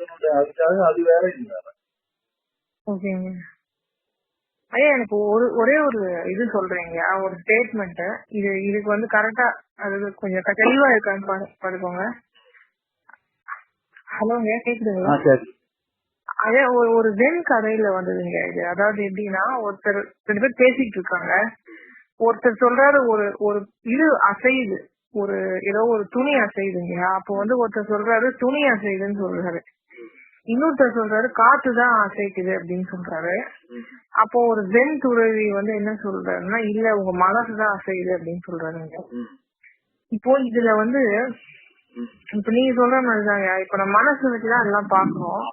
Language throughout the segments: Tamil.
அதனுடைய அதுக்காக அது வேற இது வேற. ஓகேங்க. ஐயா எனக்கு ஒரு ஒரே ஒரு இது சொல்றீங்க. ஒரு ஸ்டேட்மெண்ட் இது இதுக்கு வந்து கரெக்டா அது கொஞ்சம் தெளிவா இருக்கான்னு பாரு பாத்துக்கோங்க. ஹலோங்க கேக்குதுங்களா? அதே ஒரு ஒரு வெண் கதையில வந்ததுங்க இது. அதாவது எப்படின்னா ஒருத்தர் ரெண்டு பேர் பேசிட்டு இருக்காங்க. ஒருத்தர் சொல்றாரு ஒரு ஒரு இது அசையுது. ஒரு ஏதோ ஒரு துணி அசைதுங்க அப்போ வந்து ஒருத்தர் சொல்றாரு துணி அசையுதுன்னு சொல்றாரு. இன்னொருத்தர் சொல்றாரு காத்து தான் அசைக்குது அப்படின்னு சொல்றாரு. அப்போ ஒரு வெண் துறவி வந்து என்ன சொல்றாருன்னா இல்ல உங்க மனசு தான் அசையுது அப்படின்னு சொல்றாருங்க. இப்போ இதுல வந்து இப்ப நீங்க சொல்ற மாதிரிதாங்க. இப்ப நம்ம மனசு வச்சுதான் எல்லாம் பாக்குறோம்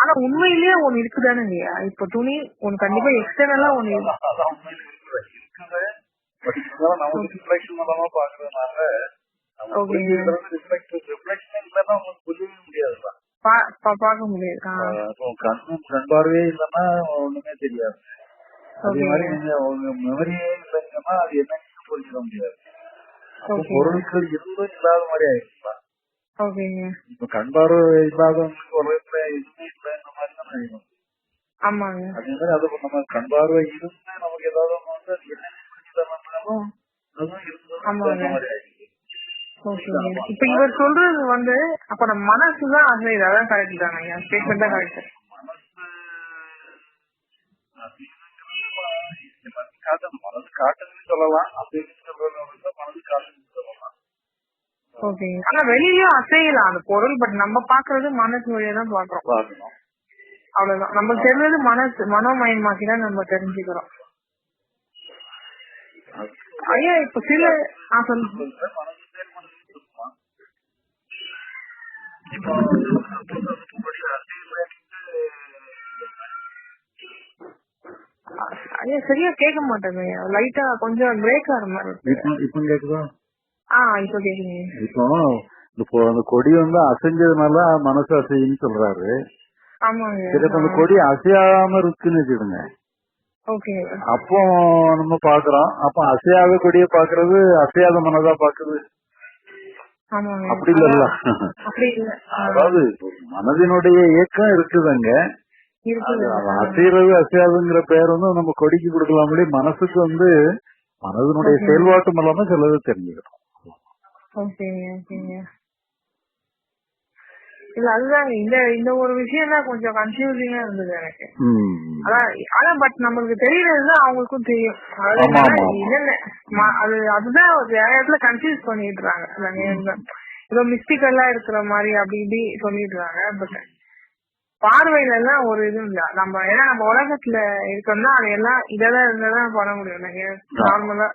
ஆனா உண்மையிலேயே ஒண்ணு இருக்குதானுங்கய்யா இப்ப துணி ஒண்ணு கண்டிப்பா எக்ஸ்டர்னலா ஒண்ணு பட் இருந்தாலும் நமக்கு ரிஃப்ளெக்ஷன் மூலமா பாக்குறதுனால ரிஃப்ளெக்ஷன் இல்லைன்னா நமக்கு புரியவே பா- பார்க்க முடியாது. கண்ணு கண் பார்வையே இல்லைன்னா ஒண்ணுமே தெரியாது. அதே. மாதிரி நீங்க உங்க மெமரியே இல்லைங்கன்னா அது என்னன்னு புரிஞ்சுக்க முடியாது. பொருட்கள் இருந்தும் இல்லாத மாதிரி ஆயிடுச்சுப்பா ஓகேங்க இப்ப கண் பார்வை இல்லாதவங்களுக்கு உலகத்துல எதுவுமே இல்லைன்ற மாதிரி தான் ஆயிடும் அதே மாதிரி அது நம்ம கண் பார்வை இருந்து நமக்கு ஏதாவது வந்து அது என்னன்னு புரிஞ்சு தரணும்னாலும் அதுவும் இருந்தது ஆமாங்க. ஓகேங்க இப்ப இவர் சொல்றது வந்து அப்ப நம்ம மனசுதான் அசையுது அதான் கரெக்ட் தானே? ஸ்டேட்மெண்ட் தான் கரெக்ட் மனசு மனசு மனசு சொல்லலாம். அப்படின்னு சொல்றது மனசு சொல்லலாம். ஓகேங்க ஆனா வெளியிலயும் அசையலாம். அந்த பொருள் பட் நம்ம பாக்குறது மனசு வழியா தான் பாக்குறோம் அவ்வளவுதான். நமக்கு தெரிஞ்சது மனசு மனோமயமாக்கி தான் நம்ம தெரிஞ்சுக்கிறோம். ஐயா இப்ப சில ஆ சொல்லுங்க. இப்போ ஐயா சரியா கேட்க மாட்டேங்க லைட்டா கொஞ்சம் பிரேக் ஆகிற மாதிரி இப்போ இப்போ கேக்குதா? ஆ இப்ப கேக்குங்க இப்போ கொ- அந்த கொடி வந்து அசைஞ்சதுனால மனசு அசைன்னு சொல்றாரு. ஆமாங்க இப்ப அந்த கொடி அசையாம இருக்குன்னு வச்சுடுங்க அப்போ நம்ம பாக்குறோம் அப்ப அசையாத கொடியை பாக்குறது அசையாத மனதா பாக்குறது அப்படி இல்ல. அதாவது மனதினுடைய இயக்கம் இருக்குதுங்க. அசைறது அசையாதுங்கிற பேர் வந்து நம்ம கொடிக்கு கொடுக்கலாமலே மனசுக்கு வந்து மனதினுடைய செயல்பாட்டு மூலமா சிலது தெரிஞ்சுக்கிறோம் இல்ல அதுதாங்க இந்த இந்த ஒரு விஷயம் தான் கொஞ்சம் கன்ஃபியூசிங்கா இருந்தது எனக்கு. அதான் ஆனா பட் நம்மளுக்கு தெரியறது அவங்களுக்கும் தெரியும். என்னன்னா, அது அதுதான் நிறைய இடத்துல கன்ஃபியூஸ் பண்ணிடுறாங்க. ஏதோ மிஸ்டிக்கல்லா இருக்கிற மாதிரி அப்படி இப்படி சொல்லிடுறாங்க பட் பார்வையில எல்லாம் ஒரு இதுவும் இல்ல. நம்ம ஏன்னா நம்ம உலகத்துல இருக்கோம்னா அது எல்லாம் இதெல்லாம் இருந்தாதான் பண்ண முடியும். நார்மலா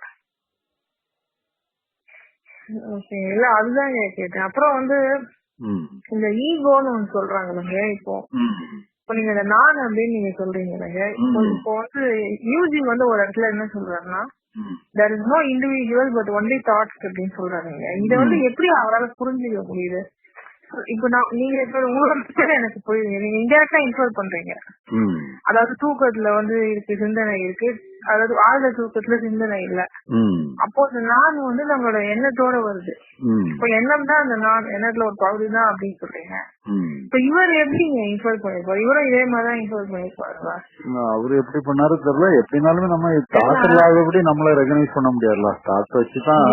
ஓகே இல்ல அதுதான் கேட்டேன். அப்புறம் வந்து. இந்த ஈகோன்னு ஒண்ணு சொல்றாங்க இல்லைங்க இப்போ. இப்போ நீங்க இந்த நான் அப்படின்னு நீங்க சொல்றீங்க இல்லைங்க இப்போ வந்து யூஜி வந்து ஒரு இடத்துல என்ன சொல்றாருன்னா. There is no individual but only thoughts அப்படின்னு சொல்றாருங்க இத வந்து எப்படி அவரால் புரிஞ்சுக்க முடியுது? இப்போ நான் நீங்க இப்ப உங்களோட எனக்கு புரியுது. நீங்க இன்டெரக்டா இன்ஃபார்ம் பண்றீங்க. அதாவது தூக்கத்துல வந்து இருக்கு சிந்தனை இருக்கு. அதாவது ஆழ்ந்த தூக்கத்துல சிந்தனை இல்ல. அப்போ இந்த நான் வந்து நம்மளோட எண்ணத்தோட வருது. இப்போ எண்ணம் தான் அந்த நான் எண்ணத்துல ஒரு பகுதி தான் அப்படின்னு சொல்றீங்க. இப்ப இவர் எப்படிங்க இன்ஃபார்ம் பண்ணிருப்பாரு இவரும் இதே மாதிரி தான் இன்ஃபார்ம் பண்ணிருப்பாருங்களா அவரு எப்படி பண்ணாரு தெரியல எப்படினாலுமே நம்ம தாட் இல்லாதபடி நம்மள ரெகனைஸ் பண்ண முடியாதுல்ல தாட் வச்சுதான்.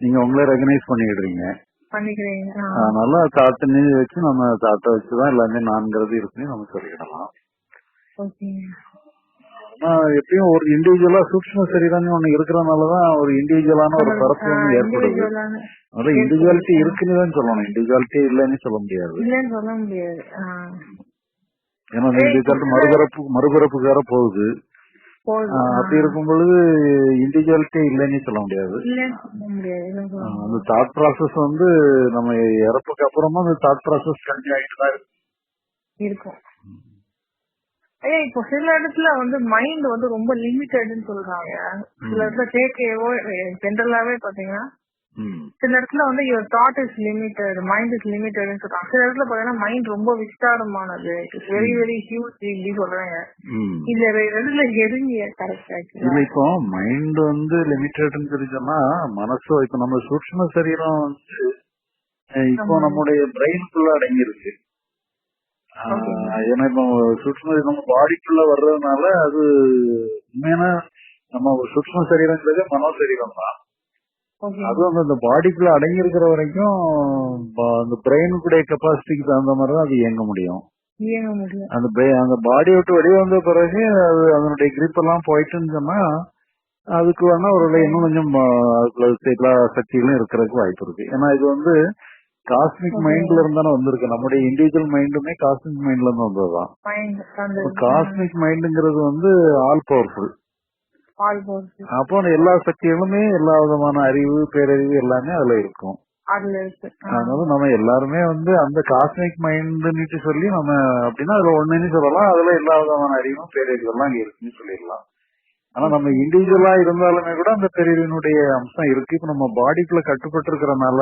நீங்க உங்களே ரெகனைஸ் பண்ணிடுறீங்க. அதனால நீ வச்சு நம்ம தாட்டை வச்சுதான் எல்லாமே நான்கிறது இருக்குன்னு நம்ம சொல்லிக்கிடலாம் ஓகேங்க ஆனா எப்பயும் ஒரு இண்டிவிஜுவலா சூக்ஷ்ம சரீரம் ஒண்ணு இருக்கிறதுனாலதான் ஒரு இண்டிவிஜுவலான ஒரு பரப்பு ஒண்ணு ஏற்படுது. அதனால இண்டிவிஜுவாலிட்டி இருக்குன்னு தான் சொல்லணும். இண்டிவிஜுவாலிட்டி இல்லைன்னு சொல்ல முடியாது. சொல்ல. ஏன்னா இண்டிவிஜுவாலிட்டி மறுபிறப்பு மறுபிறப்புக்கார போகுது. அப்படி இருக்கும் பொழுது இண்டிவிஜுவாலிட்டி இல்லைன்னு சொல்ல முடியாது அந்த தாட் ப்ராசஸ் வந்து நம்ம இறப்புக்கு அப்புறமா அந்த தாட் ப்ராசஸ் கண்டினியூ ஆகிட்டு தான் இருக்கு. இருக்கும். ஐயா இப்போ சில இடத்துல வந்து மைண்ட் வந்து ரொம்ப லிமிட்டட்னு சொல்றாங்க. சில இடத்துல கேட்கவோ ஜென்ரலாவே பாத்தீங்கன்னா. சில இடத்துல வந்து your thought is limited mind is லிமிட்டட்னு சொல்றாங்க. சில இடத்துல பாத்தீங்கன்னா மைண்ட் ரொம்ப விஸ்தாரமானது. இட்ஸ் வெரி வெரி ஹியூஜ் இப்படி சொல்றாங்க. இந்த ரெண்டுல எதுங்க கரெக்ட் இல்ல இப்போ மைண்ட் வந்து லிமிட்டட்னு தெரிஞ்சோம்னா மனசோ இப்ப நம்ம சூக்ஷ்ம சரீரம் வந்து இப்போ. நம்முடைய பிரெயினுக்குள்ள அடங்கி இருக்கு ஆஹ் ஏன்னா இப்போ சூட்சும நம்ம பாடிக்குள்ள வர்றதுனால அது உண்மையான நம்ம சூட்சும சரீரங்கிறது மனோ சரீரம் தான் அதுவும் அந்த- பாடிக்குள்ள அடங்கி இருக்கிற வரைக்கும் அந்த பிரெயினுக்குடைய கெப்பாசிட்டிக்கு தகுந்த மாதிரி தான் அது இயங்க முடியும். அந்த அந்த பாடி விட்டு வெளியே வந்த பிறகு அது அதனுடைய grip எல்லாம் போயிட்டுன்னு சொன்னா அதுக்கு வேணா ஒரு இன்னும் கொஞ்சம் அதுக்குள்ள எல்லா சக்திகளும் இருக்கிறதுக்கு வாய்ப்பு இருக்கு. ஏன்னா இது வந்து காஸ்மிக். மைண்ட்ல இருந்தானே வந்திருக்கு. நம்முடைய இண்டிவிஜுவல் மைண்டுமே காஸ்மிக் மைண்ட்ல இருந்து வந்ததுதான் காஸ்மிக் மைண்டுங்கிறது வந்து ஆல் பவர்ஃபுல் அப்போ எல்லா சக்திகளுமே எல்லா விதமான அறிவு பேரறிவு எல்லாமே அதுல இருக்கும். அதனால நம்ம எல்லாருமே வந்து அந்த காஸ்மிக் மைண்ட்னுட்டு சொல்லி நம்ம அப்படின்னா அதுல ஒண்ணுன்னு சொல்லலாம். அதுல எல்லா விதமான அறிவும் பேரறிவு எல்லாம் அங்க இருக்குன்னு சொல்லிடலாம். ஆனா நம்ம இண்டிவிஜுவலா இருந்தாலுமே கூட அந்த பேரறிவினுடைய அம்சம் இருக்கு. இப்ப நம்ம பாடிக்குள்ள கட்டுப்பட்டு இருக்கிறனால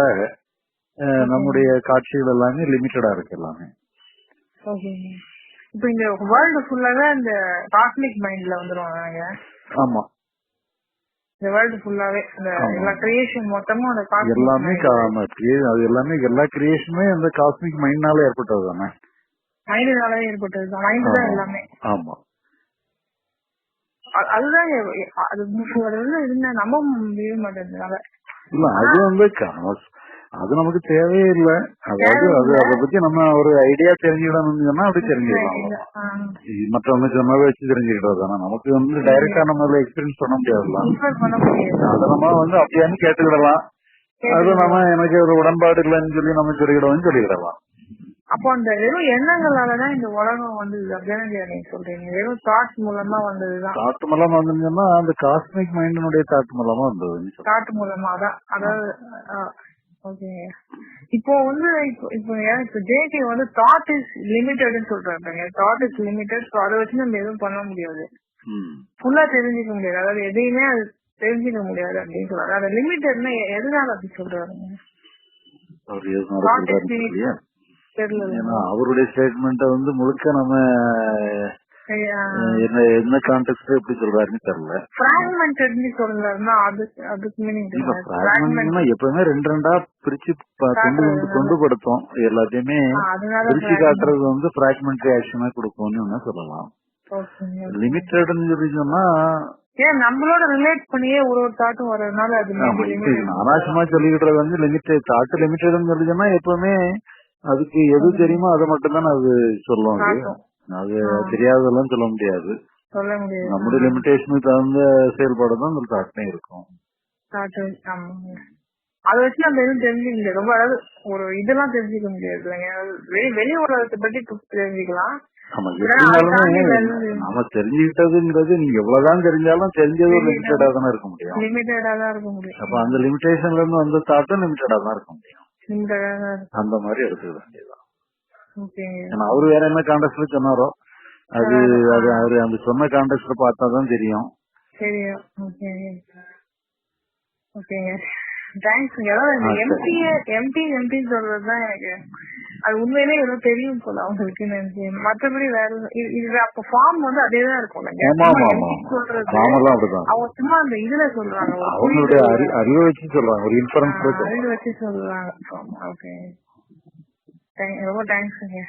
நம்முடைய காட்சிகள் எல்லாமே லிமிட்டடா இருக்கு எல்லாமே. இப்போ இந்த வேர்ல்டு ஃபுல்லாவே இந்த காஸ்மிக் மைண்ட்ல வந்துருவாங்க ஆமா. இந்த வேர்ல்டு ஃபுல்லாவே ஆமா. எல்லா கிரியேஷன் மொத்தமும் அந்த எல்லாமே அது எல்லாமே எல்லா கிரியேஷனுமே அந்த காஸ்மிக் மைண்ட்னால ஏற்பட்டது தானே? மைண்டுனால ஏற்பட்டது தான். மைண்ட் தான். எல்லாமே. ஆமா. அதுதான் அது அது வந்து என்ன நம்ப முடியவே மாட்டேங்குது இல்ல அது வந்து அது நமக்கு தேவையே இல்ல. அதாவது அது அதை பத்தி நம்ம ஒரு ஐடியா தெரிஞ்சுக்கணும்னு சொன்னா அப்படி தெரிஞ்சுக்கலாம். இது மற்றவங்க சொன்னதை வச்சு தெரிஞ்சுக்கிட்டது தானே. நமக்கு வந்து டைரக்டா நம்ம எக்ஸ்பீரியன்ஸ் பண்ண முடியாதுல்ல. அதை நம்ம வந்து அப்படியான்னு கேட்டுக்கிடலாம். அது நம்ம எனக்கு ஒரு உடன்பாடு இல்லைன்னு சொல்லி நம்ம சொல்லிக்கிடவும் சொல்லிக்கிடலாம். அப்போ அந்த வெறும் எண்ணங்களாலதான் இந்த உலகம் வந்தது அப்படின்னு சொல்றீங்க. வெறும் தாட்ஸ் மூலமா வந்ததுதான். தாட்டு மூலமா வந்துச்சுன்னா அந்த காஸ்மிக் மைண்டினுடைய தாட்டு மூலமா வந்ததுன்னு சொல்லலாம். தாட் மூலமா தான் அதாவது ஓகே இப்போ வந்து இப்போ இப்போ ஜேகே வந்து தாட் இஸ் லிமிட்டட்னு சொல்றாங்க தாட் இஸ் லிமிட்டட் ஸோ அதை வச்சு நம்ம எதுவும் பண்ண முடியாது. ஃபுல்லா தெரிஞ்சுக்க முடியாது. அதாவது எதையுமே அது தெரிஞ்சுக்க முடியாது அப்படின்னு சொல்றாரு அது லிமிட்டட்னா எதனால அப்படி சொல்றாருங்க. தெரியல. அவருடைய ஸ்டேட்மெண்ட்டை வந்து முழுக்க நம்ம என்ன என்ன கான்டெக்ட் எப்படி சொல்றாருன்னு தெரியல. சொல்றாருன்னா அதுக்கு அதுக்கு மீனிங் எப்பவுமே ரெண்டு ரெண்டா பிரிச்சு கொண்டு வந்து கொண்டு படுத்தோம் எல்லாத்தையுமே பிரிச்சு காட்டுறது வந்து பிராக்மெண்ட்ரி ஆக்ஷனா கொடுக்கும்னு சொல்லலாம். லிமிட்டட்னு சொல்லி சொன்னா ஏன் நம்மளோட ரிலேட் பண்ணியே ஒரு ஒரு தாட்டும் வர்றதுனால அது ஆமா, maybe இப்ப limited. அனாவசியமா சொல்லிக்கிட்டது வந்து லிமிட்டட் தாட்டு லிமிட்டட்னு சொல்லி சொன்னா எப்பவுமே அதுக்கு எது தெரியுமோ அதை மட்டும் தானே அது சொல்லும் அது தெரியாததெல்லாம் சொல்ல முடியாது. சொல்ல முடியாது. நம்முடைய லிமிடேஷனுக்கு தகுந்த செயல்பாடு தான் அந்த தாட்னே இருக்கும். அதை வச்சு நம்ம எதுவும் தெரிஞ்சுக்க முடியாது. ரொம்ப அதாவது ஒரு இதெல்லாம் தெரிஞ்சுக்க முடியாது இல்லைங்க. வெளி உலகத்தை பத்தி தெரிஞ்சுக்கலாம். ஆமா ஏன்னா அதை தாண்டி எப்படினாலுமே வேற நாம தெரிஞ்சுக்கிட்டதுங்கிறது நீங்க எவ்வளவுதான் தெரிஞ்சாலும் தெரிஞ்சது லிமிட்டடா தானே இருக்க முடியும். லிமிட்டடா தான் இருக்க முடியும். அப்ப அந்த லிமிடேஷன்ல இருந்து வந்த தாட்டும் லிமிட்டடா தான் இருக்க முடியும். அந்த மாதிரி எடுத்துக்க வேண்டியதுதான். ஓகேங்க ஏன்னா அவரு வேற என்ன கான்டெக்ட்ல சொன்னாரோ அது அது அவரு அந்த சொன்ன கான்டெக்ட்ல பார்த்தா தான் தெரியும். சரியா ஓகேங்க ஓகேங்க தேங்க்ஸ் அதாவது சரி. எம்டி எம்டி சொல்றதுதான் எனக்கு அது உண்மையிலே ஏதோ தெரியும் போல அவங்களுக்கு நினைச்சு மத்தபடி வேற இது- அப்ப ஃபார்ம் வந்து அதே தான் இருக்கும். சொல்றது. அவங்க சும்மா அந்த இதுல சொல்றாங்க அவங்களுடைய அறி அறிவை வச்சு சொல்றாங்க ஒரு இன்ஃபரன்ஸ் அறிவு வச்சு சொல்றாங்க. ஓகே ரொம்ப தேங்க்ஸுங்க